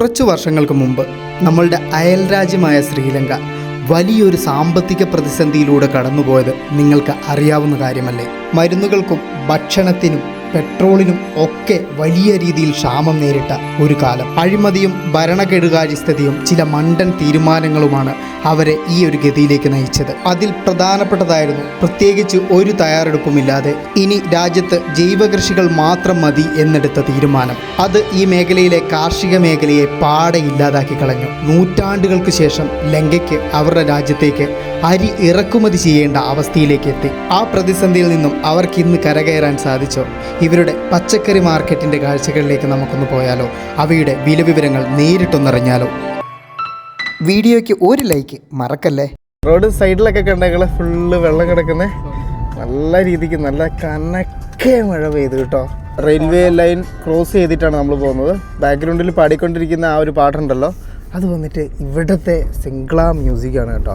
കുറച്ചു വർഷങ്ങൾക്ക് മുമ്പ് നമ്മളുടെ അയൽരാജ്യമായ ശ്രീലങ്ക വലിയൊരു സാമ്പത്തിക പ്രതിസന്ധിയിലൂടെ കടന്നുപോയത് നിങ്ങൾക്ക് അറിയാവുന്ന കാര്യമല്ലേ? മരുന്നുകൾക്കും ഭക്ഷണത്തിനും പെട്രോളിനും ഒക്കെ വലിയ രീതിയിൽ ക്ഷാമം നേരിട്ട ഒരു കാലം. അഴിമതിയും ഭരണകെടുകാര്യസ്ഥതയും ചില മണ്ടൻ തീരുമാനങ്ങളുമാണ് അവരെ ഈ ഒരു ഗതിയിലേക്ക് നയിച്ചത്. അതിൽ പ്രധാനപ്പെട്ടതായിരുന്നു പ്രത്യേകിച്ച് ഒരു തയ്യാറെടുപ്പുമില്ലാതെ ഇനി രാജ്യത്ത് ജൈവകൃഷികൾ മാത്രം മതി എന്നെടുത്ത തീരുമാനം. അത് ഈ മേഖലയിലെ കാർഷിക മേഖലയെ പാടെ ഇല്ലാതാക്കി കളഞ്ഞു. നൂറ്റാണ്ടുകൾക്ക് ശേഷം ലങ്കയ്ക്ക് അവരുടെ രാജ്യത്തേക്ക് അരി ഇറക്കുമതി ചെയ്യേണ്ട അവസ്ഥയിലേക്ക് എത്തി ആ പ്രതിസന്ധിയിൽ നിന്നും അവർക്ക് ഇന്ന് കരകയറാൻ സാധിച്ചോ? ഇവരുടെ പച്ചക്കറി മാർക്കറ്റിന്റെ കാഴ്ചകളിലേക്ക് നമുക്കൊന്ന് പോയാലോ? അവയുടെ വില വിവരങ്ങൾ നേരിട്ടൊന്നറിഞ്ഞാലോ? വീഡിയോയ്ക്ക് ഒരു ലൈക്ക് മറക്കല്ലേ? റോഡ് സൈഡിലൊക്കെ കണ്ടേക്കളെ ഫുള്ള് വെള്ളം കിടക്കുന്ന. നല്ല രീതിക്ക് നല്ല കനക്കെ മഴ പെയ്തു കേട്ടോ. റെയിൽവേ ലൈൻ ക്രോസ് ചെയ്തിട്ടാണ് നമ്മൾ പോകുന്നത്. ബാക്ക്ഗ്രൗണ്ടിൽ പാടിക്കൊണ്ടിരിക്കുന്ന ആ ഒരു പാട്ടുണ്ടല്ലോ. അത് വന്നിട്ട് ഇവിടുത്തെ മ്യൂസിക് ആണ് കേട്ടോ.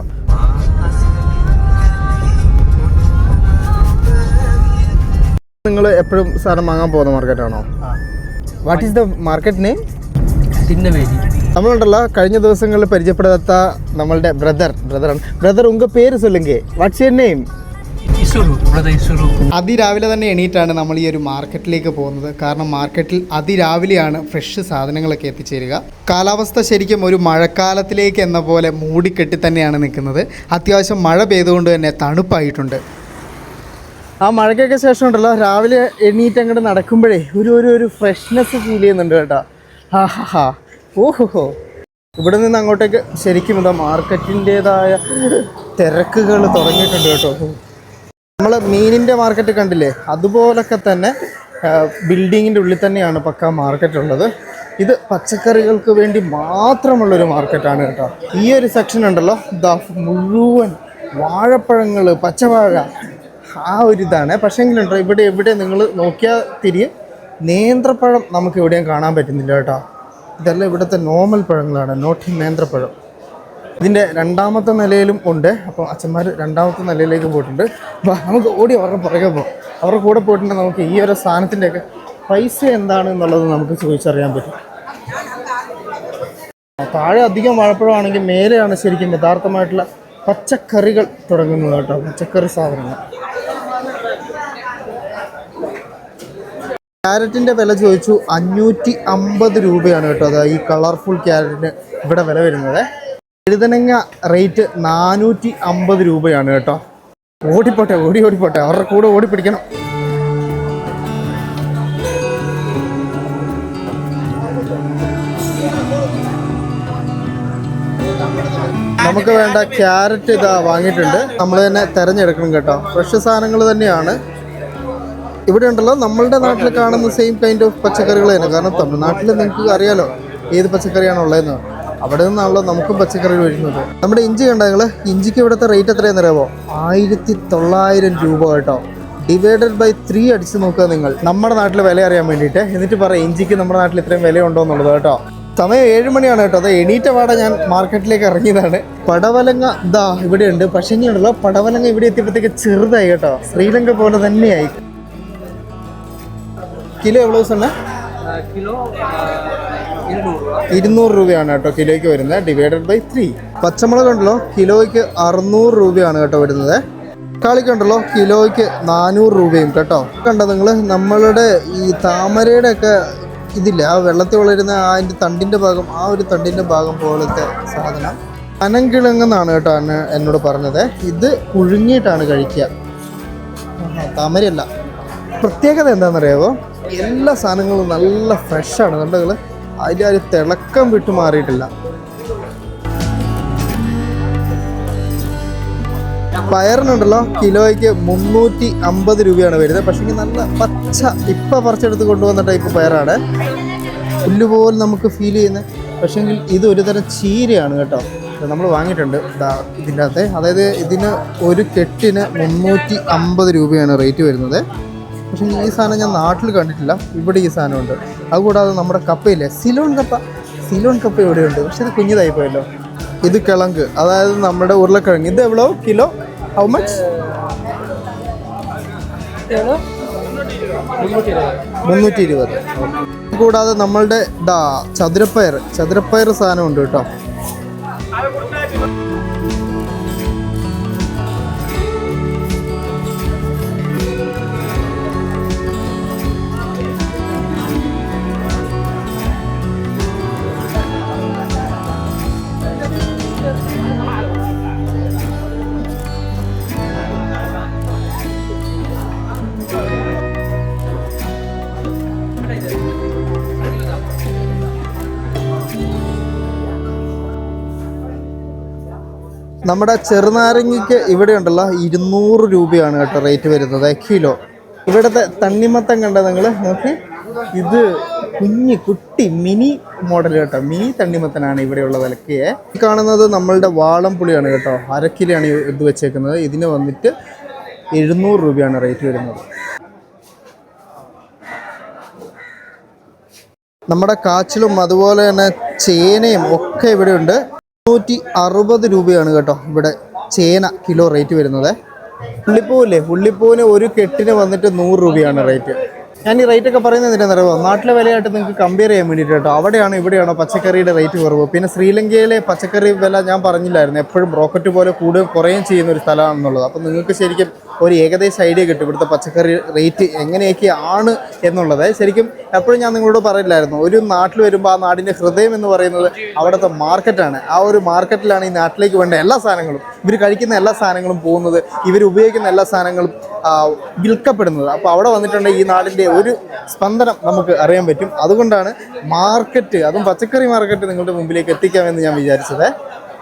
നിങ്ങൾ എപ്പോഴും സാധനം വാങ്ങാൻ പോകുന്ന മാർക്കറ്റാണോ what is the market name Tinnevelly. നമ്മളുണ്ടല്ലോ കഴിഞ്ഞ ദിവസങ്ങളിൽ പരിചയപ്പെടാത്ത നമ്മളുടെ ബ്രദർ ബ്രദറാണ് ബ്രദർ ഉങ്ക പേര് സൊല്ലുങ്കേ. വാട്ട്സ് യുവർ നെയിം അതിരാവിലെ തന്നെ എണീറ്റാണ് നമ്മൾ ഈ ഒരു മാർക്കറ്റിലേക്ക് പോകുന്നത്. കാരണം മാർക്കറ്റിൽ അതിരാവിലെയാണ് ഫ്രഷ് സാധനങ്ങളൊക്കെ എത്തിച്ചേരുക. കാലാവസ്ഥ ശരിക്കും ഒരു മഴക്കാലത്തിലേക്ക് എന്ന പോലെ മൂടിക്കെട്ടി തന്നെയാണ് നിൽക്കുന്നത്. അത്യാവശ്യം മഴ പെയ്തുകൊണ്ട് തന്നെ തണുപ്പായിട്ടുണ്ട്. ആ മഴയ്ക്കൊക്കെ ശേഷം ഉണ്ടല്ലോ രാവിലെ എണീറ്റ് അങ്ങോട്ട് നടക്കുമ്പോഴേ ഒരു ഒരു ഒരു ഫ്രഷ്നെസ് ഫീൽ ചെയ്യുന്നുണ്ട് കേട്ടോ. ഹാ ഹാ ഹാ. ഓഹോ ഇവിടെ നിന്ന് അങ്ങോട്ടേക്ക് ശരിക്കും എന്താ മാർക്കറ്റിന്റെതായ തിരക്കുകൾ തുടങ്ങിയിട്ടുണ്ട് കേട്ടോ. നമ്മൾ മീനിന്റെ മാർക്കറ്റ് കണ്ടില്ലേ? അതുപോലൊക്കെ തന്നെ ബിൽഡിങ്ങിന്റെ ഉള്ളിൽ തന്നെയാണ് പക്ക മാർക്കറ്റ് ഉള്ളത്. ഇത് പച്ചക്കറികൾക്ക് വേണ്ടി മാത്രമുള്ളൊരു മാർക്കറ്റാണ് കേട്ടോ. ഈ ഒരു സെക്ഷൻ ഉണ്ടല്ലോ ദ മുഴുവൻ വാഴപ്പഴങ്ങൾ പച്ചവാഴ ആ ഒരു ഇതാണ്. പക്ഷേങ്കിലുണ്ടോ ഇവിടെ എവിടെ നിങ്ങൾ നോക്കിയാൽ തിരിയെ നേന്ത്രപ്പഴം നമുക്ക് എവിടെയും കാണാൻ പറ്റുന്നില്ല കേട്ടോ. ഇതെല്ലാം ഇവിടുത്തെ നോർമൽ പഴങ്ങളാണ് നോട്ടി നേന്ത്രപ്പഴം. ഇതിന്റെ രണ്ടാമത്തെ നിലയിലും ഉണ്ട്. അപ്പോൾ അച്ഛന്മാർ രണ്ടാമത്തെ നിലയിലേക്ക് പോയിട്ടുണ്ട്. അപ്പോൾ നമുക്ക് ഓടി അവരുടെ പുറകെ പോകാം അവരുടെ കൂടെ പോയിട്ടുണ്ടെങ്കിൽ നമുക്ക് ഈ ഒരു സാധനത്തിന്റെയൊക്കെ പൈസ എന്താണ് എന്നുള്ളത് നമുക്ക് ചോദിച്ചറിയാൻ പറ്റും. താഴെ അധികം വാഴപ്പഴമാണെങ്കിൽ മേലെയാണ് ശരിക്കും യഥാർത്ഥമായിട്ടുള്ള പച്ചക്കറികൾ തുടങ്ങുന്നത് കേട്ടോ. പച്ചക്കറി സാധനങ്ങൾ. ക്യാരറ്റിന്റെ വില ചോദിച്ചു അഞ്ഞൂറ്റി അമ്പത് രൂപയാണ് കേട്ടോ. അതായത് ഈ കളർഫുൾ ക്യാരറ്റിന് ഇവിടെ വില വരുന്നത്. എഴുതനങ്ങ റേറ്റ് നാനൂറ്റി അമ്പത് രൂപയാണ് കേട്ടോ. ഓടിപ്പോട്ടെ ഓടി ഓടിപ്പോട്ടെ. അവരുടെ കൂടെ ഓടിപ്പിടിക്കണം. നമുക്ക് വേണ്ട ക്യാരറ്റ് ഇതാ വാങ്ങിയിട്ടുണ്ട്. നമ്മൾ തന്നെ തിരഞ്ഞെടുക്കണം കേട്ടോ. ഫ്രഷ് സാധനങ്ങൾ തന്നെയാണ്. ഇവിടെ ഉണ്ടല്ലോ നമ്മളുടെ നാട്ടിൽ കാണുന്ന സെയിം കൈൻഡ് ഓഫ് പച്ചക്കറികൾ തന്നെ. കാരണം തമിഴ്നാട്ടിൽ നിങ്ങൾക്ക് അറിയാലോ ഏത് പച്ചക്കറിയാണ് ഉള്ളതെന്ന് അവിടെ നിന്നാണല്ലോ നമുക്കും പച്ചക്കറികൾ വരുന്നത്. നമ്മുടെ ഇഞ്ചി കണ്ടോ നിങ്ങൾ ഇഞ്ചിക്ക് ഇവിടുത്തെ റേറ്റ് എത്രയാണെന്ന് അറിയാമോ ആയിരത്തി തൊള്ളായിരം രൂപ കേട്ടോ. ഡിവൈഡഡ് ബൈ ത്രീ അടിച്ച് നോക്കുക നിങ്ങൾ. നമ്മുടെ നാട്ടിലെ വില അറിയാൻ വേണ്ടിയിട്ട്. എന്നിട്ട് പറയാം ഇഞ്ചിക്ക് നമ്മുടെ നാട്ടിൽ ഇത്രയും വിലയുണ്ടോ എന്നുള്ളത് കേട്ടോ. സമയം ഏഴ് മണിയാണ് കേട്ടോ. അത് എണീറ്റപാട ഞാൻ മാർക്കറ്റിലേക്ക് ഇറങ്ങിയതാണ്. പടവലങ്ങ ഇതാ ഇവിടെ ഉണ്ട് പക്ഷേ ഇനിയുണ്ടല്ലോ പടവലങ്ങ ഇവിടെ എത്തിയപ്പോഴത്തേക്ക് ചെറുതായി കേട്ടോ. ശ്രീലങ്ക പോലെ തന്നെയായി. കിലോ എவ்வளோ சொன்னேன் ഇരുന്നൂറ് രൂപ. ഇരുന്നൂറ് രൂപയാണ് കേട്ടോ കിലോയ്ക്ക് വരുന്നത്. ഡിവൈഡഡ് ബൈ ത്രീ പച്ചമുളക് ഉണ്ടല്ലോ കിലോയ്ക്ക് അറുന്നൂറ് രൂപയാണ് കേട്ടോ വരുന്നത്. തക്കാളിക്ക് ഉണ്ടല്ലോ കിലോയ്ക്ക് നാനൂറ് രൂപയും കേട്ടോ. കണ്ടോ നിങ്ങൾ നമ്മളുടെ ഈ താമരയുടെ ഒക്കെ ഇതില്ല ആ വെള്ളത്തിൽ വളരുന്ന അതിന്റെ തണ്ടിന്റെ ഭാഗം ആ ഒരു തണ്ടിന്റെ ഭാഗം പോലത്തെ സാധനം. അനങ്കിളങ്ങെന്നാണ് കേട്ടോ എന്നോട് പറഞ്ഞത്. ഇത് പുഴുങ്ങിയിട്ടാണ് കഴിക്കുക. താമരയല്ല. പ്രത്യേകത എന്താണെന്നറിയാമോ എല്ലാ സാധനങ്ങളും നല്ല ഫ്രഷാണ്. കണ്ടത് അതിന്റെ ഒരു തിളക്കം വിട്ടു മാറിയിട്ടില്ല. പയറിനുണ്ടല്ലോ കിലോയ്ക്ക് മുന്നൂറ്റി അമ്പത് രൂപയാണ് വരുന്നത്. പക്ഷേ നല്ല പച്ച ഇപ്പം പറിച്ചെടുത്ത് കൊണ്ടുവന്ന ടൈപ്പ് പയറാണ്. പുല്ലുപോലെ നമുക്ക് ഫീൽ ചെയ്യുന്നത് പക്ഷേങ്കിൽ ഇത് തരം ചീരയാണ് കേട്ടോ. നമ്മൾ വാങ്ങിയിട്ടുണ്ട്. ഇതിന്റെ അകത്തെ. അതായത് ഇതിന് ഒരു കെട്ടിന് മുന്നൂറ്റി അമ്പത് രൂപയാണ് റേറ്റ് വരുന്നത്. പക്ഷേ ഈ സാധനം ഞാൻ നാട്ടിൽ കണ്ടിട്ടില്ല. ഇവിടെ ഈ സാധനമുണ്ട്. അതുകൂടാതെ നമ്മുടെ കപ്പയില്ലേ? സിലോൺ കപ്പ. സിലോൺ കപ്പ ഇവിടെയുണ്ട്. പക്ഷെ ഇത് കുഞ്ഞിതായി പോയല്ലോ. ഇത് കിളങ്ക്. അതായത് നമ്മുടെ ഉരുളക്കിഴങ്ങ്. ഇത് എവ്വളോ? കിലോ? ഹൗ മച്ച് മുന്നൂറ്റി ഇരുപത്. കൂടാതെ നമ്മളുടെ ദാ ചതുരപ്പയർ. ചതുരപ്പയർ സാധനമുണ്ട് കേട്ടോ. നമ്മുടെ ചെറുനാരങ്ങയ്ക്ക് ഇവിടെ ഉണ്ടല്ലോ ഇരുന്നൂറ് രൂപയാണ് കേട്ടോ റേറ്റ് വരുന്നത് കിലോ ഇവിടുത്തെ തണ്ണിമത്തം കണ്ട നിങ്ങൾ നോക്കി. ഇത് കുഞ്ഞ് കുട്ടി മിനി മോഡൽ കേട്ടോ. മിനി തണ്ണിമത്തനാണ് ഇവിടെയുള്ള വിലക്ക്. ഈ കാണുന്നത് നമ്മളുടെ വാളം പുളിയാണ് കേട്ടോ. അരക്കിലാണ് ഇത് വെച്ചേക്കുന്നത്. ഇതിന് വന്നിട്ട് എഴുന്നൂറ് രൂപയാണ് റേറ്റ് വരുന്നത്. നമ്മുടെ കാച്ചിലും അതുപോലെ തന്നെ ചേനയും ഒക്കെ ഇവിടെ ഉണ്ട് നൂറ്റി അറുപത് രൂപയാണ് കേട്ടോ ഇവിടെ ചേന കിലോ റേറ്റ് വരുന്നത്. ഉള്ളിപ്പൂവില്ലേ? ഉള്ളിപ്പൂവിന് ഒരു കെട്ടിന് വന്നിട്ട് നൂറ് രൂപയാണ് റേറ്റ് ഞാൻ ഈ റേറ്റ് ഒക്കെ പറയുന്നത് എന്തിനാണെന്നറിയോ നാട്ടിലെ വിലയായിട്ട് നിങ്ങൾക്ക് കമ്പയർ ചെയ്യാൻ വേണ്ടിയിട്ട് കേട്ടോ. അവിടെയാണ് ഇവിടെയാണോ പച്ചക്കറിയുടെ റേറ്റ് കുറവ്? പിന്നെ ശ്രീലങ്കയിലെ പച്ചക്കറി വില ഞാൻ പറഞ്ഞില്ലായിരുന്നു. എപ്പോഴും റോക്കറ്റ് പോലെ കൂടുകയും കുറയുകയും ചെയ്യുന്ന ഒരു സ്ഥലമാണെന്നുള്ളത്. അപ്പം നിങ്ങൾക്ക് ശരിക്കും ഒരു ഏകദേശം ഐഡിയ കിട്ടും ഇവിടുത്തെ പച്ചക്കറി റേറ്റ് എങ്ങനെയൊക്കെ ആണ് എന്നുള്ളത്. ശരിക്കും എപ്പോഴും ഞാൻ നിങ്ങളോട് പറയില്ലായിരുന്നു. ഒരു നാട്ടിൽ വരുമ്പോൾ ആ നാടിന്റെ ഹൃദയം എന്ന് പറയുന്നത് അവിടുത്തെ മാർക്കറ്റാണ് ആ ഒരു മാർക്കറ്റിലാണ് ഈ നാട്ടിലേക്ക് വേണ്ട എല്ലാ സാധനങ്ങളും. ഇവർ കഴിക്കുന്ന എല്ലാ സാധനങ്ങളും പോകുന്നത് ഇവർ ഉപയോഗിക്കുന്ന എല്ലാ സാധനങ്ങളും വിൽക്കപ്പെടുന്നത്. അപ്പോൾ അവിടെ വന്നിട്ടുണ്ടെങ്കിൽ ഈ നാടിന്റെ ഒരു സ്പന്ദനം നമുക്ക് അറിയാൻ പറ്റും. അതുകൊണ്ടാണ് മാർക്കറ്റ് അതും പച്ചക്കറി മാർക്കറ്റ് നിങ്ങളുടെ മുമ്പിലേക്ക് എത്തിക്കാമെന്ന് ഞാൻ വിചാരിച്ചത്.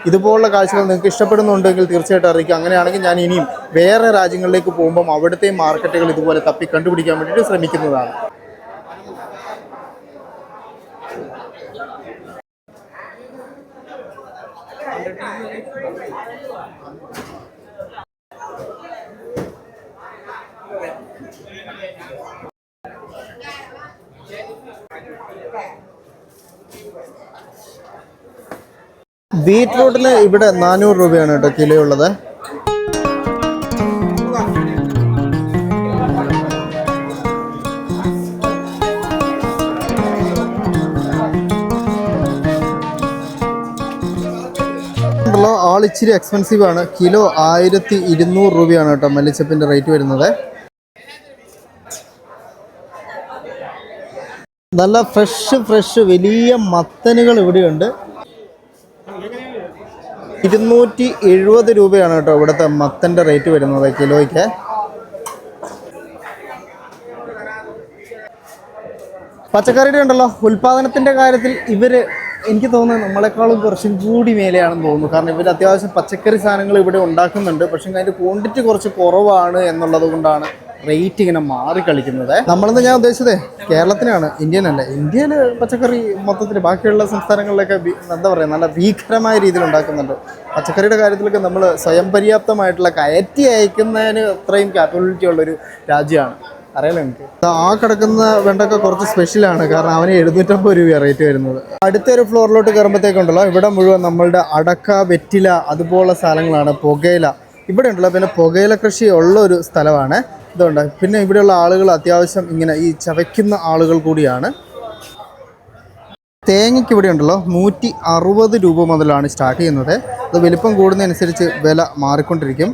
ഇതുപോലുള്ള കാഴ്ചകൾ നിങ്ങൾക്ക് ഇഷ്ടപ്പെടുന്നുണ്ടെങ്കിൽ തീർച്ചയായിട്ടും അറിയിക്കുക. അങ്ങനെയാണെങ്കിൽ ഞാൻ ഇനിയും വേറെ രാജ്യങ്ങളിലേക്ക് പോകുമ്പം അവിടുത്തെ മാർക്കറ്റുകൾ ഇതുപോലെ തപ്പി കണ്ടുപിടിക്കാൻ വേണ്ടിയിട്ട് ശ്രമിക്കുന്നതാണ്. ബീറ്റ്റൂട്ടിന് ഇവിടെ നാനൂറ് രൂപയാണ് കേട്ടോ കിലോ ഉള്ളത് ആളിച്ചിരി എക്സ്പെൻസീവ് ആണ്. കിലോ ആയിരത്തി ഇരുന്നൂറ് രൂപയാണ് കേട്ടോ മല്ലിച്ചപ്പിന്റെ റേറ്റ് വരുന്നത്. നല്ല ഫ്രഷ് ഫ്രഷ് വലിയ മത്തനുകൾ ഇവിടെയുണ്ട്. ഇരുന്നൂറ്റി എഴുപത് രൂപയാണ് കേട്ടോ ഇവിടുത്തെ മത്തന്റെ റേറ്റ് വരുന്നത് കിലോയ്ക്ക്. പച്ചക്കറിയുടെ ഉണ്ടല്ലോ ഉൽപ്പാദനത്തിന്റെ കാര്യത്തിൽ ഇവർ എനിക്ക് തോന്നുന്നത് നമ്മളെക്കാളും കുറച്ചും കൂടി മേലെയാണെന്ന് തോന്നുന്നു. കാരണം ഇവർ അത്യാവശ്യം പച്ചക്കറി സാധനങ്ങൾ ഇവിടെ ഉണ്ടാക്കുന്നുണ്ട്. പക്ഷേ അതിന്റെ ക്വാണ്ടിറ്റി കുറച്ച് കുറവാണ് എന്നുള്ളത് കൊണ്ടാണ് റേറ്റ് ഇങ്ങനെ മാറി കളിക്കുന്നത്. നമ്മളെന്ന് ഞാൻ ഉദ്ദേശിച്ചത്? കേരളത്തിനാണ്. ഇന്ത്യൻ അല്ല? ഇന്ത്യയിൽ പച്ചക്കറി മൊത്തത്തിൽ ബാക്കിയുള്ള സംസ്ഥാനങ്ങളിലൊക്കെ എന്താ പറയുക നല്ല ഭീകരമായ രീതിയിൽ ഉണ്ടാക്കുന്നുണ്ട്. പച്ചക്കറിയുടെ കാര്യത്തിലൊക്കെ നമ്മൾ സ്വയം പര്യാപ്തമായിട്ടുള്ള കയറ്റി അയക്കുന്നതിന് അത്രയും ക്യാപ്പബിലിറ്റി ഉള്ളൊരു രാജ്യമാണ്. അറിയാലോ എനിക്ക്? ആ കിടക്കുന്ന വെണ്ടൊക്കെ കുറച്ച് സ്പെഷ്യലാണ് കാരണം അവന് എഴുന്നൂറ്റമ്പത് രൂപ റേറ്റ് വരുന്നത്. അടുത്തൊരു ഫ്ലോറിലോട്ട് കയറുമ്പോഴത്തേക്കുണ്ടല്ലോ ഇവിടെ മുഴുവൻ നമ്മളുടെ അടക്ക വെറ്റില അതുപോലുള്ള സ്ഥലങ്ങളാണ് പുകയില. ഇവിടെ ഉണ്ടല്ലോ. പിന്നെ പുകയില കൃഷി ഉള്ള ഒരു സ്ഥലമാണ്. ഇതുണ്ട്. പിന്നെ ഇവിടെയുള്ള ആളുകൾ അത്യാവശ്യം ഇങ്ങനെ ഈ ചവയ്ക്കുന്ന ആളുകൾ കൂടിയാണ്. തേങ്ങയ്ക്ക് ഇവിടെ ഉണ്ടല്ലോ നൂറ്റി അറുപത് രൂപ മുതലാണ് സ്റ്റാർട്ട് ചെയ്യുന്നത്. അത് വലിപ്പം കൂടുന്നതനുസരിച്ച് വില മാറിക്കൊണ്ടിരിക്കും.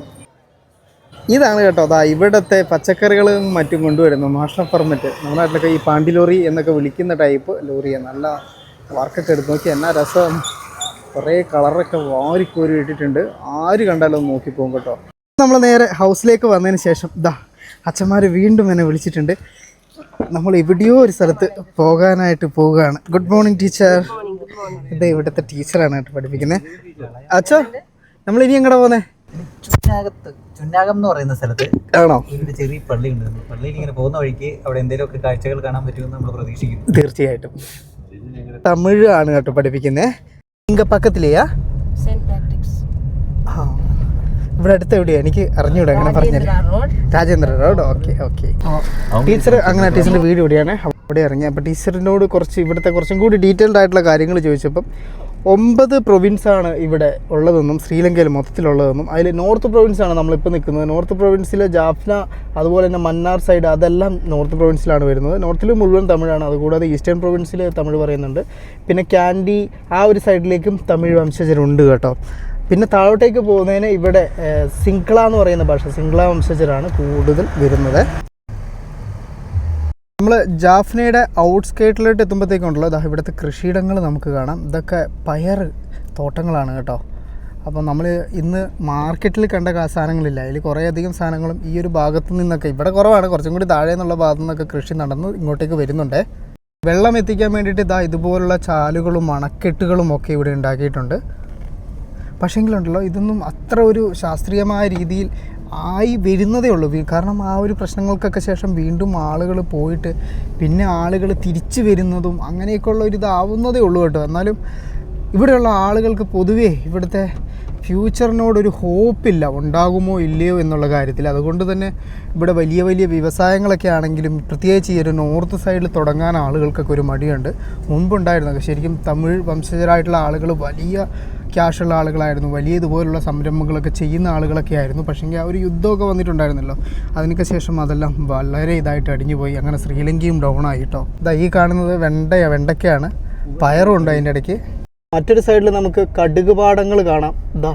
ഇതാണ് കേട്ടോ അതാ ഇവിടുത്തെ പച്ചക്കറികളും മറ്റും കൊണ്ടുവരുന്നു മാഷ പെർമിറ്റ് നമ്മുടെ നാട്ടിലൊക്കെ ഈ പാണ്ടി ലോറി എന്നൊക്കെ വിളിക്കുന്ന ടൈപ്പ് ലോറിയാണ് നല്ല വർക്കൊക്കെ എടുത്ത് നോക്കി എന്നാ രസം. കുറേ കളറൊക്കെ വാരിക്കോരി ഇട്ടിട്ടുണ്ട്. ആര് കണ്ടാലും നോക്കിപ്പോകും കേട്ടോ. നമ്മൾ നേരെ ഹൗസിലേക്ക് വന്നതിന് ശേഷം ഇതാ അച്ഛന്മാർ വീണ്ടും എന്നെ വിളിച്ചിട്ടുണ്ട്. നമ്മൾ എവിടെയോ ഒരു സ്ഥലത്ത് പോകാനായിട്ട് പോവുകയാണ്. ഗുഡ് മോർണിംഗ് ടീച്ചർ ഇത് ഇവിടുത്തെ ടീച്ചറാണ് കേട്ടോ പഠിപ്പിക്കുന്നത് അച്ഛ നമ്മൾ ഇനി എങ്ങടെ പോന്നേ? ചുന്നാകത്ത് ചുന്നാകം എന്ന് പറയുന്ന സ്ഥലത്ത് ആണോ? ഇവിടെ ചെറിയ പള്ളി ഉണ്ട്. പള്ളിയിൽ ഇങ്ങനെ പോകുന്ന വഴിക്ക് അവിടെ എന്തെങ്കിലുമൊക്കെ കാഴ്ചകൾ കാണാൻ പറ്റുമെന്ന് നമ്മൾ പ്രതീക്ഷിക്കുന്നു. തീർച്ചയായിട്ടും. തമിഴ് ആണ് കേട്ടോ പഠിപ്പിക്കുന്നത് ഇങ്ക പക്കത്തിലെയാ? സെന്റ് പാട്രിക്സ് ആ ഇവിടെ അടുത്ത് എവിടെയാ? എനിക്ക് അറിഞ്ഞൂടെ അങ്ങനെ പറഞ്ഞു Rajendra road okay okay. Teacher അങ്ങനെ ടീച്ചറിന്റെ വീട് ഇവിടെയാണ്. അവിടെ ഇറങ്ങി. അപ്പോൾ ടീച്ചറിനോട് കുറച്ച് ഇവിടുത്തെ കുറച്ചും കൂടി ഡീറ്റെയിൽഡ് ആയിട്ടുള്ള കാര്യങ്ങൾ ചോദിച്ചപ്പം ഒമ്പത് പ്രൊവിൻസാണ് ഇവിടെ ഉള്ളതെന്നും ശ്രീലങ്കയിൽ മൊത്തത്തിലുള്ളതെന്നും. അതിൽ നോർത്ത് പ്രൊവിൻസാണ് നമ്മളിപ്പോൾ നിൽക്കുന്നത് നോർത്ത് പ്രൊവിൻസിലെ ജാഫ്ന അതുപോലെ തന്നെ മന്നാർ സൈഡ് അതെല്ലാം നോർത്ത് പ്രൊവിൻസിലാണ് വരുന്നത്. നോർത്തിൽ മുഴുവൻ തമിഴാണ്. അതുകൂടാതെ ഈസ്റ്റേൺ പ്രൊവിൻസിൽ തമിഴ് പറയുന്നുണ്ട്. പിന്നെ ക്യാൻഡി ആ ഒരു സൈഡിലേക്കും തമിഴ് വംശജരുണ്ട് കേട്ടോ. പിന്നെ താഴോട്ടേക്ക് പോകുന്നതിന് ഇവിടെ സിംഗ്ള എന്ന് പറയുന്ന ഭാഷ സിംഗ്ല വംശജരാണ് കൂടുതൽ വരുന്നത്. നമ്മൾ ജാഫ്നയുടെ ഔട്ട്സ്കേറ്റിലോട്ട് എത്തുമ്പോഴത്തേക്കുണ്ടല്ലോ ഇതാ ഇവിടുത്തെ കൃഷിയിടങ്ങൾ നമുക്ക് കാണാം. ഇതൊക്കെ പയർ തോട്ടങ്ങളാണ് കേട്ടോ. അപ്പോൾ നമ്മൾ ഇന്ന് മാർക്കറ്റിൽ കണ്ട സാധനങ്ങളില്ല. അതിൽ കുറേയധികം സാധനങ്ങളും ഈ ഒരു ഭാഗത്തു നിന്നൊക്കെ ഇവിടെ കുറവാണ്. കുറച്ചും കൂടി താഴെ നിന്നുള്ള ഭാഗത്തു നിന്നൊക്കെ കൃഷി നടന്ന് ഇങ്ങോട്ടേക്ക് വരുന്നുണ്ട്. വെള്ളം എത്തിക്കാൻ വേണ്ടിയിട്ട് ഇതാ ഇതുപോലുള്ള ചാലുകളും അണക്കെട്ടുകളും ഒക്കെ ഇവിടെ ഉണ്ടാക്കിയിട്ടുണ്ട്. പക്ഷേങ്കിലുണ്ടല്ലോ ഇതൊന്നും അത്ര ഒരു ശാസ്ത്രീയമായ രീതിയിൽ ആയി വരുന്നതേ ഉള്ളൂ. കാരണം ആ ഒരു പ്രശ്നങ്ങൾക്കൊക്കെ ശേഷം വീണ്ടും ആളുകൾ പോയിട്ട് പിന്നെ ആളുകൾ തിരിച്ചു വരുന്നതും അങ്ങനെയൊക്കെയുള്ള ഒരു ഇതാവുന്നതേ ഉള്ളൂ കേട്ടോ. എന്നാലും ഇവിടെയുള്ള ആളുകൾക്ക് പൊതുവേ ഇവിടുത്തെ ഫ്യൂച്ചറിനോടൊരു ഹോപ്പില്ല. ഉണ്ടാകുമോ ഇല്ലയോ എന്നുള്ള കാര്യത്തിൽ. അതുകൊണ്ട് തന്നെ ഇവിടെ വലിയ വലിയ വ്യവസായങ്ങളൊക്കെ ആണെങ്കിലും പ്രത്യേകിച്ച് ഈ ഒരു നോർത്ത് സൈഡിൽ തുടങ്ങാൻ ആളുകൾക്കൊക്കെ ഒരു മടിയുണ്ട്. മുമ്പുണ്ടായിരുന്നു ശരിക്കും തമിഴ് വംശജരായിട്ടുള്ള ആളുകൾ വലിയ ക്യാഷുള്ള ആളുകളായിരുന്നു. വലിയ ഇതുപോലുള്ള സംരംഭങ്ങളൊക്കെ ചെയ്യുന്ന ആളുകളൊക്കെ ആയിരുന്നു. പക്ഷേങ്കിൽ ആ ഒരു യുദ്ധമൊക്കെ വന്നിട്ടുണ്ടായിരുന്നല്ലോ. അതിനൊക്കെ ശേഷം അതെല്ലാം വളരെ ഇതായിട്ട് അടിഞ്ഞു പോയി അങ്ങനെ ശ്രീലങ്കയും ഡൗൺ ആയി കേട്ടോ ഇതാ ഈ കാണുന്നത് വെണ്ടയ വെണ്ടയ്ക്കാണ്. പയറും ഉണ്ട് അതിന്റെ ഇടയ്ക്ക്. മറ്റൊരു സൈഡിൽ നമുക്ക് കടുക് പാടങ്ങൾ കാണാം. ഇതാ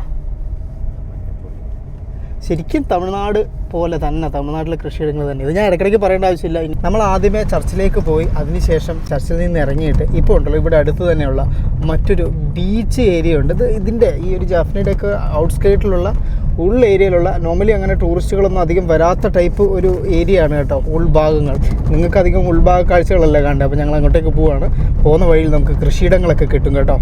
ശരിക്കും തമിഴ്നാട് പോലെ തന്നെ തമിഴ്നാട്ടിലെ കൃഷിയിടങ്ങൾ തന്നെ. ഇത് ഞാൻ ഇടയ്ക്കിടയ്ക്ക് പറയേണ്ട ആവശ്യമില്ല. നമ്മൾ ആദ്യമേ ചർച്ചിലേക്ക് പോയി അതിനുശേഷം ചർച്ചിൽ നിന്ന് ഇറങ്ങിയിട്ട് ഇപ്പോൾ ഉണ്ടല്ലോ ഇവിടെ അടുത്ത് തന്നെയുള്ള മറ്റൊരു ബീച്ച് ഏരിയ ഉണ്ട്. ഇത് ഇതിന്റെ ഈ ഒരു ജാഫ്നയുടെ ഒക്കെ ഔട്ട്സ്കേറ്റിലുള്ള ഉൾ ഏരിയയിലുള്ള നോർമലി അങ്ങനെ ടൂറിസ്റ്റുകളൊന്നും അധികം വരാത്ത ടൈപ്പ് ഒരു ഏരിയ ആണ് കേട്ടോ ഉൾഭാഗങ്ങൾ. നിങ്ങൾക്ക് അധികം ഉൾഭാഗ കാഴ്ചകളല്ലേ കണ്ടത് അപ്പോൾ ഞങ്ങൾ അങ്ങോട്ടേക്ക് പോവുകയാണ് പോകുന്ന വഴിയിൽ നമുക്ക് കൃഷിയിടങ്ങളൊക്കെ കിട്ടും കേട്ടോ.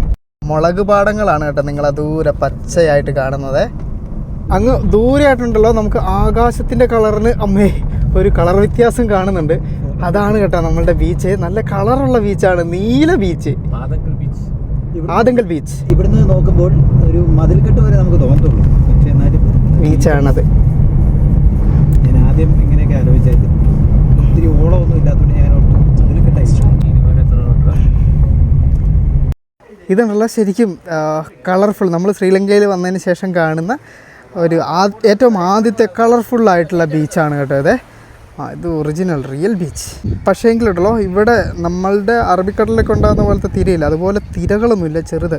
മുളക് പാടങ്ങളാണ് കേട്ടോ നിങ്ങൾ ദൂരെ പച്ചയായിട്ട് കാണുന്നത്. അങ്ങ് ദൂരെയായിട്ടുണ്ടല്ലോ നമുക്ക് ആകാശത്തിന്റെ കളറിന് അമ്മേ ഒരു കളർ വ്യത്യാസം കാണുന്നുണ്ട്. അതാണ് കേട്ടോ നമ്മളുടെ ബീച്ച് നല്ല കളറുള്ള ബീച്ചാണ് നീല ബീച്ച് ആദങ്കൽ ബീച്ച് ഇവിടുന്ന് നോക്കുമ്പോൾ ഒരു മതിൽക്കെട്ട് വരെ നമുക്ക് തോന്നത്തുള്ളൂ. പക്ഷെ എന്നാലും ബീച്ചാണത് ഞാൻ ആദ്യം ഇങ്ങനെയൊക്കെ ആലോചിച്ചായിരുന്നു. ഒത്തിരി ഓളമൊന്നും ഇല്ലാത്തതുകൊണ്ട് ഞാൻ ഓർത്തു മതിൽക്കെട്ടായിരിക്കും ഇതുണ്ടല്ലോ ശരിക്കും കളർഫുൾ നമ്മൾ ശ്രീലങ്കയിൽ വന്നതിന് ശേഷം കാണുന്ന ഒരു ഏറ്റവും ആദ്യത്തെ കളർഫുള്ളായിട്ടുള്ള ബീച്ചാണ് കേട്ടോ ഇത്. ആ ഇത് ഒറിജിനൽ റിയൽ ബീച്ച് പക്ഷേ എങ്കിലുണ്ടല്ലോ ഇവിടെ നമ്മളുടെ അറബിക്കടലിലൊക്കെ ഉണ്ടാകുന്ന പോലത്തെ തിരയില്ല. അതുപോലെ തിരകളൊന്നുമില്ല ചെറുത്.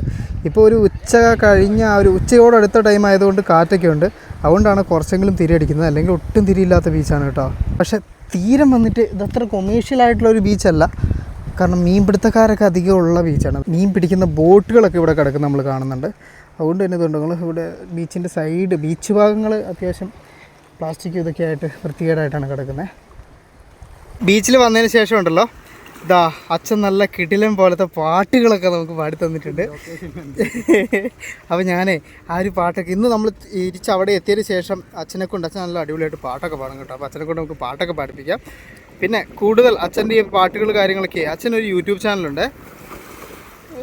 ഇപ്പോൾ ഒരു ഉച്ച കഴിഞ്ഞ ഒരു ഉച്ചയോടടുത്ത ടൈം ആയതുകൊണ്ട് കാറ്റൊക്കെ ഉണ്ട്. അതുകൊണ്ടാണ് കുറച്ചെങ്കിലും തിര അടിക്കുന്നത്. അല്ലെങ്കിൽ ഒട്ടും തിരിയില്ലാത്ത ബീച്ചാണ് കേട്ടോ. പക്ഷേ തീരം വന്നിട്ട് ഇതത്ര കൊമേഴ്ഷ്യൽ ആയിട്ടുള്ള ഒരു ബീച്ചല്ല കാരണം മീൻ പിടുത്തക്കാരൊക്കെ അധികം ഉള്ള ബീച്ചാണ്. മീൻ പിടിക്കുന്ന ബോട്ടുകളൊക്കെ ഇവിടെ കിടക്കുന്ന നമ്മൾ കാണുന്നുണ്ട്. അതുകൊണ്ട് തന്നെ ഇതുണ്ട്. ഇവിടെ ബീച്ചിന്റെ സൈഡ് ബീച്ച് ഭാഗങ്ങൾ അത്യാവശ്യം പ്ലാസ്റ്റിക് ഇതൊക്കെ ആയിട്ട് വൃത്തികേടായിട്ടാണ് കിടക്കുന്നത് ബീച്ചിൽ വന്നതിന് ശേഷം ഉണ്ടല്ലോ. ഇതാ അച്ഛൻ നല്ല കിടിലം പോലത്തെ പാട്ടുകളൊക്കെ നമുക്ക് പാടി തന്നിട്ടുണ്ട്. അപ്പോൾ ഞാനേ ആ ഒരു പാട്ടൊക്കെ ഇന്ന് നമ്മൾ തിരിച്ച് അവിടെ എത്തിയതിന് ശേഷം അച്ഛനെ കൊണ്ട് അച്ഛൻ നല്ല അടിപൊളിയായിട്ട് പാട്ടൊക്കെ പാടും കേട്ടോ. അപ്പോൾ അച്ഛനെ കൊണ്ട് നമുക്ക് പാട്ടൊക്കെ പാടിപ്പിക്കാം. പിന്നെ കൂടുതൽ അച്ഛന്റെ ഈ പാട്ടുകൾ കാര്യങ്ങളൊക്കെ ഒരു യൂട്യൂബ് ചാനലുണ്ട്.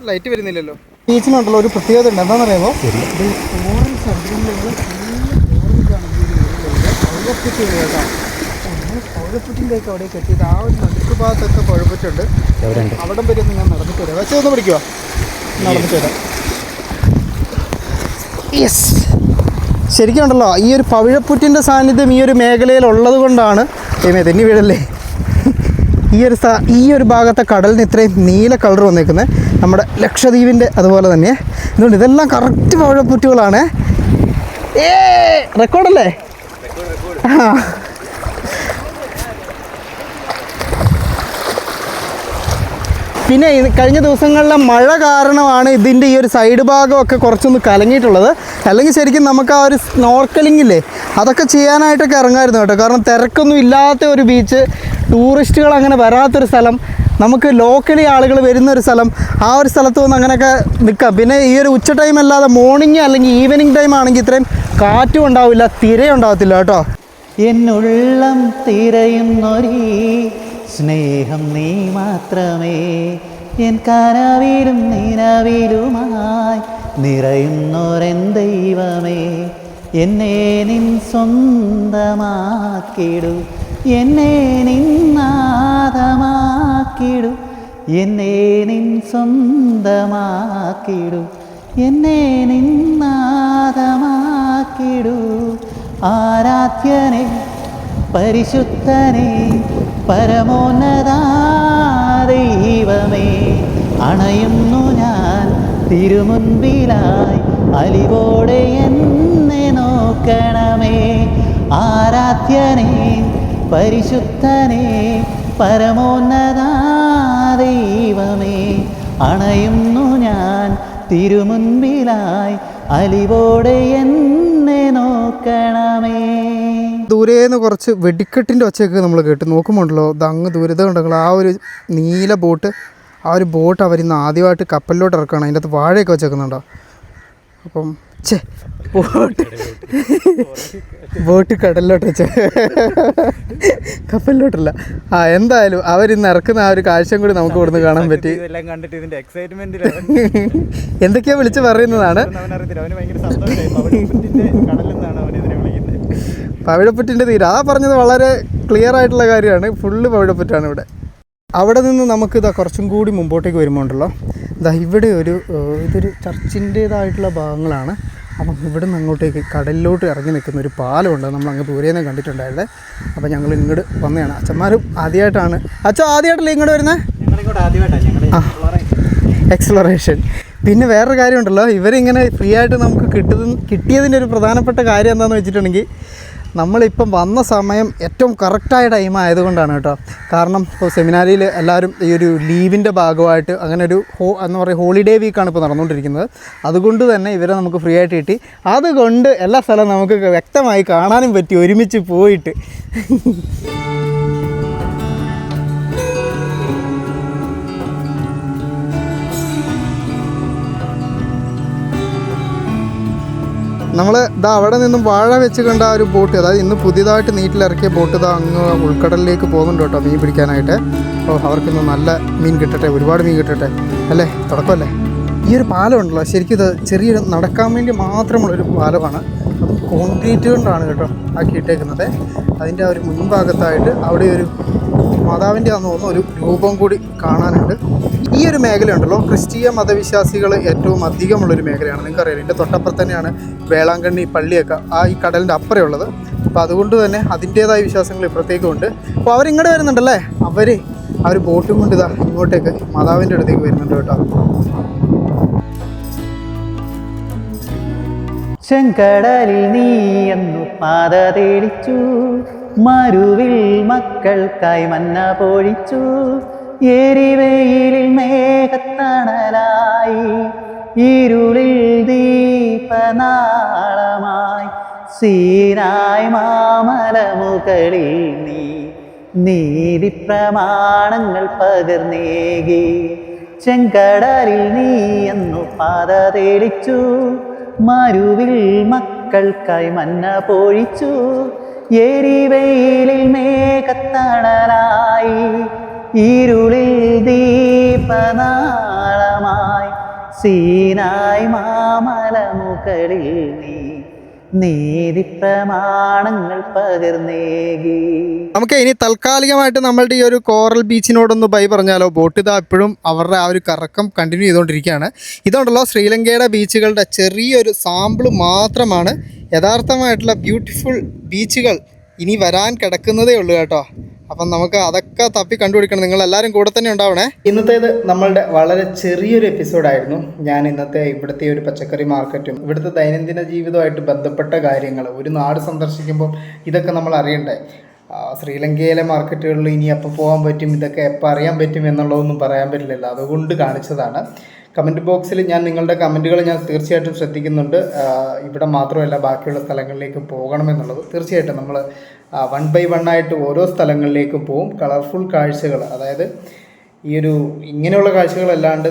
ലൈറ്റ് വരുന്നില്ലല്ലോ. ബീച്ചിനുണ്ടല്ലോ ഒരു പ്രത്യേകത ഉണ്ട്. എന്താണെന്നറിയാമോ? പഴപ്പുറ്റിന്റെയൊക്കെ അവിടെ കെട്ടിയത്. ആ ഒരു നടുക്ക് ഭാഗത്തൊക്കെ പഴപ്പറ്റുണ്ട് അവിടം വരെ ഒന്ന് ഞാൻ നടന്നിട്ട് വരാം വെച്ച് ഒന്ന് പിടിക്കുക നടന്നിട്ട് വരാം യെസ് ശരിക്കും ഉണ്ടല്ലോ ഈ ഒരു പവിഴപ്പുറ്റിന്റെ സാന്നിധ്യം ഈ ഒരു മേഖലയിൽ ഉള്ളത് കൊണ്ടാണ് ഇനി വീടല്ലേ ഈ ഒരു ഈ ഒരു ഭാഗത്തെ കടലിന് ഇത്രയും നീല കളർ വന്നേക്കുന്നത് നമ്മുടെ ലക്ഷദ്വീപിന്റെ അതുപോലെ തന്നെ. അതുകൊണ്ട് ഇതെല്ലാം കറക്റ്റ് പഴപ്പുറ്റുകളാണ് ഏ റെക്കോർഡല്ലേ? ആ. പിന്നെ കഴിഞ്ഞ ദിവസങ്ങളിലെ മഴ കാരണമാണ് ഇതിന്റെ ഈ ഒരു സൈഡ് ഭാഗമൊക്കെ കുറച്ചൊന്ന് കലങ്ങിയിട്ടുള്ളത്. അല്ലെങ്കിൽ ശരിക്കും നമുക്ക് ആ ഒരു സ്നോർക്കലിംഗ് ഇല്ലേ അതൊക്കെ ചെയ്യാനായിട്ടൊക്കെ ഇറങ്ങായിരുന്നു കേട്ടോ. കാരണം തിരക്കൊന്നും ഇല്ലാത്ത ഒരു ബീച്ച് ടൂറിസ്റ്റുകൾ അങ്ങനെ വരാത്തൊരു സ്ഥലം നമുക്ക് ലോക്കലി ആളുകൾ വരുന്ന ഒരു സ്ഥലം ആ ഒരു സ്ഥലത്ത് വന്ന് അങ്ങനെയൊക്കെ നിൽക്കാം. പിന്നെ ഈ ഒരു ഉച്ച ടൈം അല്ലാതെ മോർണിംഗ് അല്ലെങ്കിൽ ഈവനിങ് ടൈം ആണെങ്കിൽ ഇത്രയും കാറ്റും ഉണ്ടാവില്ല തിരയും ഉണ്ടാവത്തില്ല കേട്ടോ. എന്നുള്ളം തിരയുന്നൊരീ സ്നേഹം നീ മാത്രമേ. എൻ കനവിലും നിലവിലുമായി നിറയുന്നൊരൻ ദൈവമേ. എന്നെ നിൻ സ്വന്തമാക്കിടു എന്നെ നിന്നാദമാക്കിടു എന്നെ നിൻ സ്വന്തമാക്കിടു. എന്നെ നിന്നാദമാക്കിടു ആരാധ്യനെ പരിശുദ്ധനെ പരമോന്നത ദൈവമേ. അണയുന്നു ഞാൻ തിരുമുൻപിലായി. അലിവോടെ എന്നെ നോക്കണമേ. ആരാധ്യനെ പരിശുദ്ധനെ പരമോന്നത ദൈവമേ അണയുന്നു ഞാൻ തിരുമുൻപിലായി അലിവോടെ എന്നെ നോക്കണമേ. ദൂരേന്ന് കുറച്ച് വെടിക്കെട്ടിന്റെ ഒച്ചയൊക്കെ നമ്മൾ കേട്ട്. നോക്കുമ്പോണ്ടല്ലോ അങ്ങ് ദൂരത കണ്ടെങ്കിൽ ആ ഒരു നീല ബോട്ട് ആ ഒരു ബോട്ട് അവരിന്ന് ആദ്യമായിട്ട് കപ്പലിലോട്ട് ഇറക്കുകയാണ്. അതിന്റെ അകത്ത് വാഴയൊക്കെ വെച്ചേക്കുന്നുണ്ടോ? അപ്പം ബോട്ട് ബോട്ട് കടലിലോട്ട് വെച്ച കപ്പലിലോട്ടല്ല. ആ എന്തായാലും അവരിന്ന് ഇറക്കുന്ന ആ ഒരു കാഴ്ചയും കൂടി നമുക്ക് ഇവിടുന്ന് കാണാൻ പറ്റി. എന്തൊക്കെയാ വിളിച്ച് പറയുന്നതാണ്? പവിഴപ്പുറ്റിന്റെ തീര. ആ പറഞ്ഞത് വളരെ ക്ലിയർ ആയിട്ടുള്ള കാര്യമാണ്. ഫുള്ള് പവിഴപ്പുറ്റാണ് ഇവിടെ. അവിടെ നിന്ന് നമുക്ക് ഇതാ കുറച്ചും കൂടി മുമ്പോട്ടേക്ക് വരുമ്പോണ്ടല്ലോ. ഇതാ ഇവിടെ ഒരു ഇതൊരു ചർച്ചിന്റേതായിട്ടുള്ള ഭാഗങ്ങളാണ്. അപ്പം ഇവിടെ നിന്ന് അങ്ങോട്ടേക്ക് കടലിലോട്ട് ഇറങ്ങി നിൽക്കുന്ന ഒരു പാലമുണ്ട്. നമ്മൾ അങ്ങ് ദൂരെ നിന്ന് കണ്ടിട്ടുണ്ടായിരുന്നത് അപ്പം ഞങ്ങൾ ഇങ്ങോട്ട് വന്നതാണ്. അച്ഛന്മാരും ആദ്യമായിട്ടാണ്. അച്ഛൻ ആദ്യമായിട്ടല്ലേ ഇങ്ങോട്ട് വരുന്നത് എക്സ്പ്ലോറേഷൻ പിന്നെ വേറൊരു കാര്യമുണ്ടല്ലോ ഇവരിങ്ങനെ ഫ്രീ ആയിട്ട് നമുക്ക് കിട്ടുന്ന കിട്ടിയതിന്റെ ഒരു പ്രധാനപ്പെട്ട കാര്യം എന്താണെന്ന് വെച്ചിട്ടുണ്ടെങ്കിൽ നമ്മളിപ്പം വന്ന സമയം ഏറ്റവും കറക്റ്റായ ടൈം ആയതുകൊണ്ടാണ് കേട്ടോ. കാരണം ഇപ്പോൾ സെമിനാരിയിൽ എല്ലാവരും ഈ ഒരു ലീവിന്റെ ഭാഗമായിട്ട് അങ്ങനെ ഒരു ഹോ എന്ന് പറയുക ഹോളിഡേ വീക്കാണ് ഇപ്പോൾ നടന്നുകൊണ്ടിരിക്കുന്നത്. അതുകൊണ്ട് തന്നെ ഇവരെ നമുക്ക് ഫ്രീ ആയിട്ട് കിട്ടി. അതുകൊണ്ട് എല്ലാ സ്ഥലവും നമുക്ക് വ്യക്തമായി കാണാനും പറ്റി ഒരുമിച്ച് പോയിട്ട്. നമ്മൾ ഇതാ അവിടെ നിന്നും വാഴ വെച്ച് കണ്ട ആ ഒരു ബോട്ട് അതായത് ഇന്ന് പുതിയതായിട്ട് നീറ്റിലിറക്കിയ ബോട്ട് ഇതാ അങ്ങ് ഉൾക്കടലിലേക്ക് പോകുന്നുണ്ട് കേട്ടോ മീൻ പിടിക്കാനായിട്ട്. അപ്പോൾ അവർക്കിന്ന് നല്ല മീൻ കിട്ടട്ടെ ഒരുപാട് മീൻ കിട്ടട്ടെ. അല്ലേ? തുടക്കമല്ലേ? ഈ ഒരു പാലം ഉണ്ടല്ലോ ശരിക്കും ഇത് ചെറിയൊരു നടക്കാൻ വേണ്ടി മാത്രമുള്ളൊരു പാലമാണ്. അത് കോൺക്രീറ്റ് കൊണ്ടാണ് കേട്ടോ ആക്കിയിട്ടേക്കുന്നത്. അതിന്റെ ആ ഒരു മുൻഭാഗത്തായിട്ട് അവിടെ ഒരു മാതാവിന്റെ ആണെന്ന് തോന്നുന്നു ഒരു രൂപം കൂടി കാണാനുണ്ട്. ഈ ഒരു മേഖല ഉണ്ടല്ലോ ക്രിസ്തീയ മതവിശ്വാസികൾ ഏറ്റവും അധികമുള്ളൊരു മേഖലയാണ്. നിങ്ങൾക്കറിയാം ഇതിന്റെ തൊട്ടപ്പുറത്ത് തന്നെയാണ് വേളാങ്കണ്ണി പള്ളിയൊക്കെ ആ ഈ കടലിന്റെ അപ്പുറമുള്ളത് അപ്പോൾ അതുകൊണ്ട് തന്നെ അതിന്റേതായ വിശ്വാസങ്ങൾ ഇപ്പുറത്തേക്കും ഉണ്ട് അപ്പോൾ അവരിങ്ങോട്ട് വരുന്നുണ്ടല്ലേ? അവർ ആ ഒരു ബോട്ടും കൊണ്ട് ഇതാ ഇങ്ങോട്ടേക്ക് മാതാവിന്റെ അടുത്തേക്ക് വരുന്നുണ്ട് കേട്ടോ. ചെങ്കടലിൽ നീ എന്നു പാത തേടിച്ചു. മരുവിൽ മക്കൾക്കായി മന്ന പൊഴിച്ചു. എരിവെയിലിൽ മേഘത്തണലായി. ഇരുളിൽ ദീപനാളമായി. സീനായി മാമലമുകളിൽ നീ. നീതി പ്രമാണങ്ങൾ പകർന്നേകി. ചെങ്കടലിൽ നീ എന്നു പാത തേടിച്ചു മരുവിൽ മക്കൾക്കായി മന്ന പൊഴിച്ചു. എരിവെയിലിൽ മേഘത്തണലായി ഇരുളിൽ ദീപനാളമായി സീനായി മാമലമുകളിൽ നീ നീതി പ്രമാണങ്ങൾ പകർന്നേകി. നമുക്ക് ഇനി താൽക്കാലികമായിട്ട് നമ്മളുടെ ഈ ഒരു കോറൽ ബീച്ചിനോടൊന്ന് ബൈ പറഞ്ഞാലോ? ബോട്ട് ഇതാ ഇപ്പോഴും അവരുടെ ആ ഒരു കറക്കം കണ്ടിന്യൂ ചെയ്തുകൊണ്ടിരിക്കുകയാണ്. ഇതുകൊണ്ടല്ലോ ശ്രീലങ്കയുടെ ബീച്ചുകളുടെ ചെറിയൊരു സാമ്പിൾ മാത്രമാണ് യഥാർത്ഥമായിട്ടുള്ള ബ്യൂട്ടിഫുൾ ബീച്ചുകൾ ഇനി വരാൻ കിടക്കുന്നതേ ഉള്ളൂ കേട്ടോ. അപ്പം നമുക്ക് അതൊക്കെ തപ്പി കണ്ടുപിടിക്കണം. നിങ്ങൾ എല്ലാവരും കൂടെ തന്നെ ഉണ്ടാവണേ. ഇന്നത്തേത് നമ്മളുടെ വളരെ ചെറിയൊരു എപ്പിസോഡായിരുന്നു ഞാൻ ഇന്നത്തെ ഇവിടുത്തെ ഒരു പച്ചക്കറി മാർക്കറ്റും ഇവിടുത്തെ ദൈനംദിന ജീവിതമായിട്ട് ബന്ധപ്പെട്ട കാര്യങ്ങൾ ഒരു നാട് സന്ദർശിക്കുമ്പോൾ ഇതൊക്കെ നമ്മൾ അറിയണ്ടേ? ശ്രീലങ്കയിലെ മാർക്കറ്റുകളിൽ ഇനി എപ്പോൾ പോകാൻ പറ്റും? ഇതൊക്കെ എപ്പോൾ അറിയാൻ പറ്റും എന്നുള്ളതൊന്നും പറയാൻ പറ്റില്ലല്ലോ. അതുകൊണ്ട് കാണിച്ചതാണ്. കമന്റ് ബോക്സിൽ ഞാൻ നിങ്ങളുടെ കമന്റുകൾ ഞാൻ തീർച്ചയായിട്ടും ശ്രദ്ധിക്കുന്നുണ്ട്. ഇവിടെ മാത്രമല്ല ബാക്കിയുള്ള സ്ഥലങ്ങളിലേക്ക് പോകണമെന്നുള്ളത്. തീർച്ചയായിട്ടും നമ്മൾ വൺ ബൈ വൺ ആയിട്ട് ഓരോ സ്ഥലങ്ങളിലേക്കും പോവും. കളർഫുൾ കാഴ്ചകൾ അതായത് ഈ ഒരു ഇങ്ങനെയുള്ള കാഴ്ചകളല്ലാണ്ട്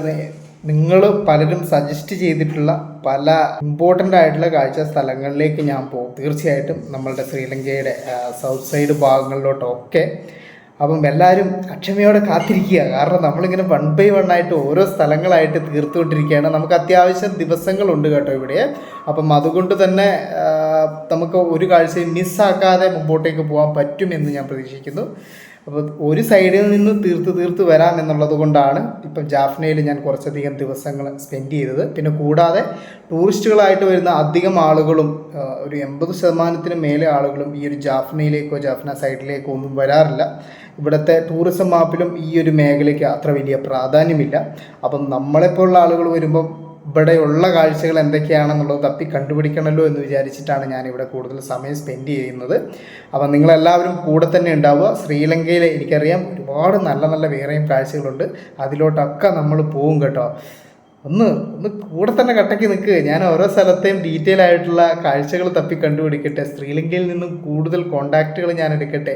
നിങ്ങൾ പലരും സജസ്റ്റ് ചെയ്തിട്ടുള്ള പല ഇമ്പോർട്ടന്റ് ആയിട്ടുള്ള കാഴ്ച സ്ഥലങ്ങളിലേക്ക് ഞാൻ പോകും തീർച്ചയായിട്ടും നമ്മളുടെ ശ്രീലങ്കയുടെ സൗത്ത് സൈഡ് ഭാഗങ്ങളിലോട്ടൊക്കെ അപ്പം എല്ലാവരും അക്ഷമയോടെ കാത്തിരിക്കുക. കാരണം നമ്മളിങ്ങനെ വൺ ബൈ വൺ ആയിട്ട് ഓരോ സ്ഥലങ്ങളായിട്ട് തീർത്തുകൊണ്ടിരിക്കുകയാണ്. നമുക്ക് അത്യാവശ്യം ദിവസങ്ങളുണ്ട് കേട്ടോ ഇവിടെ. അപ്പം അതുകൊണ്ട് തന്നെ നമുക്ക് ഒരു കാഴ്ചയും മിസ്സാക്കാതെ മുമ്പോട്ടേക്ക് പോകാൻ പറ്റുമെന്ന് ഞാൻ പ്രതീക്ഷിക്കുന്നു. അപ്പോൾ ഒരു സൈഡിൽ നിന്ന് തീർത്ത് തീർത്ത് വരാം എന്നുള്ളത് കൊണ്ടാണ് ഇപ്പം ജാഫ്നയിൽ ഞാൻ കുറച്ചധികം ദിവസങ്ങൾ സ്പെൻഡ് ചെയ്തത്. പിന്നെ കൂടാതെ ടൂറിസ്റ്റുകളായിട്ട് വരുന്ന അധികം ആളുകളും ഒരു എൺപത് ശതമാനത്തിന് മേലെ ആളുകളും ഈ ഒരു ജാഫ്നയിലേക്കോ ജാഫ്ന സൈഡിലേക്കോ ഒന്നും വരാറില്ല. ഇവിടുത്തെ ടൂറിസം മാപ്പിലും ഈ ഒരു മേഖലയ്ക്ക് അത്ര വലിയ പ്രാധാന്യമില്ല. അപ്പം നമ്മളെപ്പോലുള്ള ആളുകൾ വരുമ്പം ഇവിടെയുള്ള കാഴ്ചകൾ എന്തൊക്കെയാണെന്നുള്ളത് തപ്പി കണ്ടുപിടിക്കണമല്ലോ എന്ന് വിചാരിച്ചിട്ടാണ് ഇവിടെ കൂടുതൽ സമയം സ്പെൻഡ് ചെയ്യുന്നത്. അപ്പം നിങ്ങളെല്ലാവരും കൂടെ തന്നെ ഉണ്ടാവുക. ശ്രീലങ്കയിൽ എനിക്കറിയാം ഒരുപാട് നല്ല നല്ല വേറെയും കാഴ്ചകളുണ്ട്. അതിലോട്ടൊക്കെ നമ്മൾ പോവും കേട്ടോ. ഒന്ന് ഒന്ന് കൂടെ തന്നെ കട്ടയ്ക്ക് നിൽക്കുക ഞാൻ ഓരോ സ്ഥലത്തെയും ഡീറ്റെയിൽ ആയിട്ടുള്ള കാഴ്ചകൾ തപ്പി കണ്ടുപിടിക്കട്ടെ. ശ്രീലങ്കയിൽ നിന്നും കൂടുതൽ കോണ്ടാക്റ്റുകൾ ഞാൻ എടുക്കട്ടെ.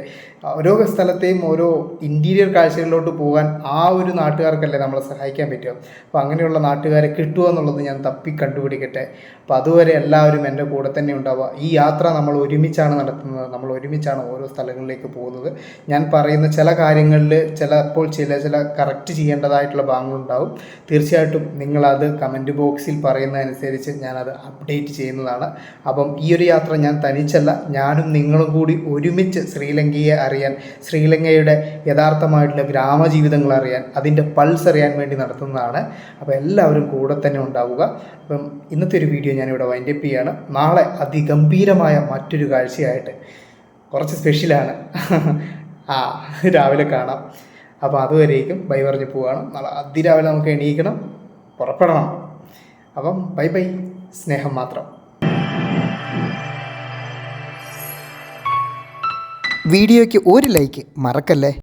ഓരോ സ്ഥലത്തെയും ഓരോ ഇന്റീരിയർ കാഴ്ചകളിലോട്ട് പോകാൻ ആ ഒരു നാട്ടുകാർക്കല്ലേ നമ്മളെ സഹായിക്കാൻ പറ്റുക. അപ്പോൾ അങ്ങനെയുള്ള നാട്ടുകാരെ കിട്ടുക എന്നുള്ളത് ഞാൻ തപ്പി കണ്ടുപിടിക്കട്ടെ. അപ്പോൾ അതുവരെ എല്ലാവരും എന്റെ കൂടെ തന്നെ ഉണ്ടാവുക. ഈ യാത്ര നമ്മൾ ഒരുമിച്ചാണ് നടത്തുന്നത്. നമ്മൾ ഒരുമിച്ചാണ് ഓരോ സ്ഥലങ്ങളിലേക്ക് പോകുന്നത്. ഞാൻ പറയുന്ന ചില കാര്യങ്ങളിൽ ചിലപ്പോൾ ചില ചില കറക്റ്റ് ചെയ്യേണ്ടതായിട്ടുള്ള ഭാഗങ്ങളുണ്ടാവും. തീർച്ചയായിട്ടും നിങ്ങളത് കമന്റ് ബോക്സിൽ പറയുന്നതനുസരിച്ച് ഞാനത് അപ്ഡേറ്റ് ചെയ്യുന്നതാണ്. അപ്പം ഈ ഒരു യാത്ര ഞാൻ തനിച്ചല്ല. ഞാനും നിങ്ങളും കൂടി ഒരുമിച്ച് ശ്രീലങ്കയെ അറിയാൻ ശ്രീലങ്കയുടെ യഥാർത്ഥമായിട്ടുള്ള ഗ്രാമജീവിതങ്ങൾ അറിയാൻ അതിന്റെ പൾസ് അറിയാൻ വേണ്ടി നടത്തുന്നതാണ്. അപ്പോൾ എല്ലാവരും കൂടെ തന്നെ ഉണ്ടാവുക. അപ്പം ഇന്നത്തെ ഒരു വീഡിയോ ഞാനിവിടെ വൈൻഡപ്പ് ചെയ്യുകയാണ് നാളെ അതിഗംഭീരമായ മറ്റൊരു കാഴ്ചയായിട്ട് കുറച്ച് സ്പെഷ്യലാണ് ആ രാവിലെ കാണാം. അപ്പോൾ അതുവരേക്കും ബൈ പറഞ്ഞ് പോവാണ്. നാളെ അതിരാവിലെ നമുക്ക് എണീക്കണം. പുറപ്പെടണം. അപ്പം ബൈ ബൈ. സ്നേഹം മാത്രം. വീഡിയോയ്ക്ക് ഒരു ലൈക്ക് മറക്കല്ലേ?